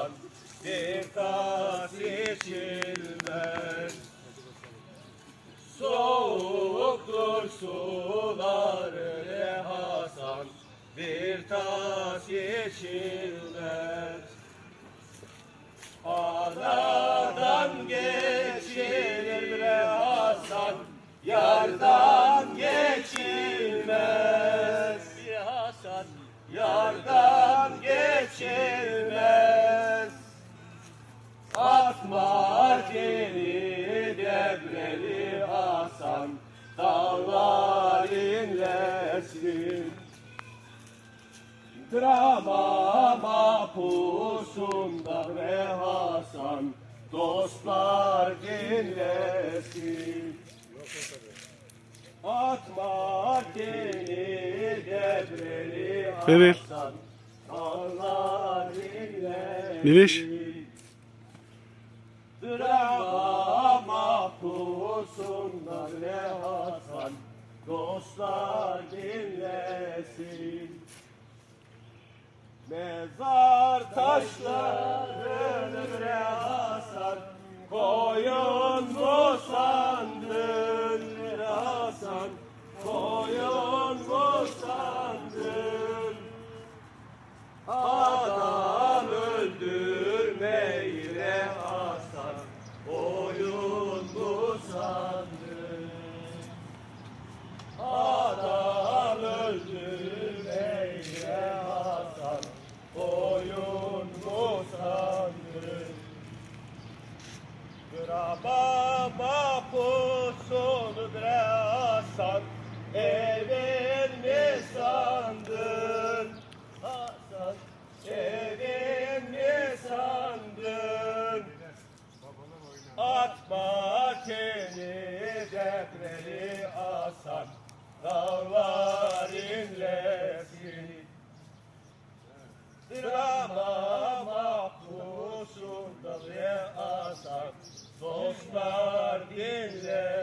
var. Dikkat içilmez Soğuktur sular ne Hasan. Bir tas içilmez dağlar inlesin. Drama mapusunda bre Hasan, dostlar dinlesin. Atma geri devreli. Hasan, dağlar inlesin. Miriş. Dostlar dinlesin. Mezar taşlarını Graba mapusun bre Hasan Evin mi sandın? Hasan evin mi sandın? Atma keni depreli Hasan Dağlar inlesin Yeah.